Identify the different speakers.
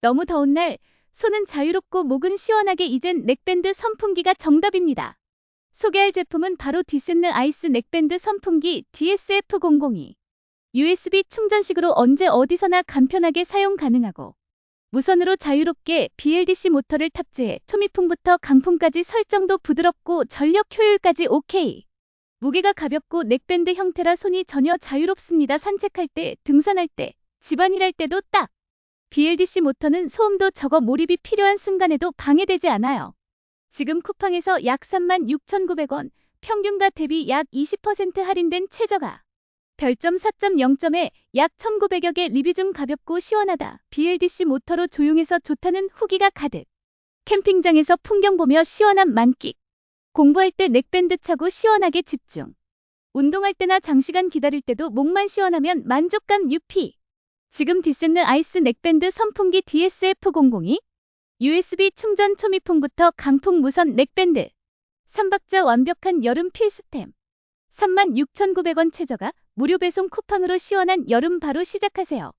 Speaker 1: 너무 더운 날 손은 자유롭고 목은 시원하게 이젠 넥밴드 선풍기가 정답입니다. 소개할 제품은 바로 디센느 아이스 넥밴드 선풍기 DSF002. USB 충전식으로 언제 어디서나 간편하게 사용 가능하고 무선으로 자유롭게 BLDC 모터를 탑재해 초미풍부터 강풍까지 설정도 부드럽고 전력 효율까지 오케이. 무게가 가볍고 넥밴드 형태라 손이 전혀 자유롭습니다. 산책할 때, 등산할 때, 집안일 할 때도 딱. BLDC 모터는 소음도 적어 몰입이 필요한 순간에도 방해되지 않아요. 지금 쿠팡에서 약 36,900원, 평균가 대비 약 20% 할인된 최저가. 별점 4.0점에 약 1,900여 개 리뷰 중 가볍고 시원하다. BLDC 모터로 조용해서 좋다는 후기가 가득. 캠핑장에서 풍경 보며 시원함 만끽. 공부할 때 넥밴드 차고 시원하게 집중. 운동할 때나 장시간 기다릴 때도 목만 시원하면 만족감 유피. 지금 디센느 아이스 넥밴드 선풍기 DSF002 USB 충전 초미풍부터 강풍 무선 넥밴드 3박자 완벽한 여름 필수템 36,900원 최저가 무료 배송 쿠팡으로 시원한 여름 바로 시작하세요.